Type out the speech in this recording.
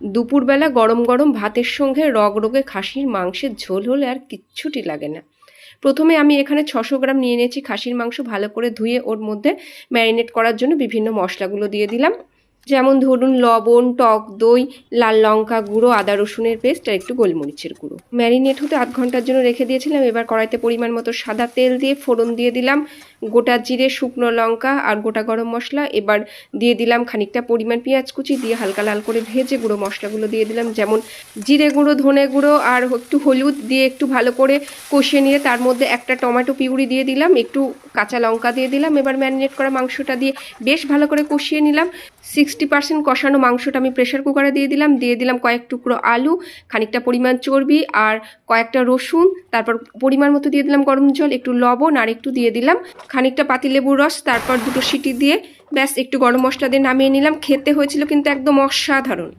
দুপুরবেলা গরম গরম ভাতের সঙ্গে রগ রোগে খাসির মাংসের ঝোল হলে আর কিচ্ছুটি লাগে না। প্রথমে আমি এখানে ছশো গ্রাম নিয়ে নিয়েছি খাসির মাংস ভালো করে ধুয়ে ওর মধ্যে ম্যারিনেট করার জন্য বিভিন্ন মশলাগুলো দিয়ে দিলাম। যেমন ধরুন লবণ, টক দই, লাল লঙ্কা গুঁড়ো, আদা রসুনের পেস্ট আর একটু গোলমরিচের গুঁড়ো। ম্যারিনেট হতে আধ ঘণ্টার জন্য রেখে দিয়েছিলাম। এবার কড়াইতে পরিমাণ মতো সাদা তেল দিয়ে ফোড়ন দিয়ে দিলাম। গোটা জিরে, শুকনো লঙ্কা আর গোটা গরম মশলা। এবার দিয়ে দিলাম খানিকটা পরিমাণ পেঁয়াজ কুচি দিয়ে হালকা লাল করে ভেজে গুঁড়ো মশলাগুলো দিয়ে দিলাম। যেমন জিরে গুঁড়ো, ধনে গুঁড়ো আর একটু হলুদ দিয়ে একটু ভালো করে কষিয়ে নিয়ে তার মধ্যে একটা টমেটো পিউরি দিয়ে দিলাম। একটু কাঁচা লঙ্কা দিয়ে দিলাম। এবার ম্যারিনেট করা মাংসটা দিয়ে বেশ ভালো করে কষিয়ে নিলাম। সিক্সটি পার্সেন্ট কষানো মাংসটা আমি প্রেশার কুকারে দিয়ে দিলাম। দিয়ে দিলাম কয়েক টুকরো আলু, খানিকটা পরিমাণ চর্বি আর কয়েকটা রসুন। তারপর পরিমাণ মতো দিয়ে দিলাম গরম জল, একটু লবণ আর একটু দিয়ে দিলাম খানিকটা পাতিলেবুর রস। তারপর দুটো সিটি দিয়ে ব্যাস একটু গরম মশলা দিয়ে নামিয়ে নিলাম। খেতে হয়েছিল কিন্তু একদম অসাধারণ।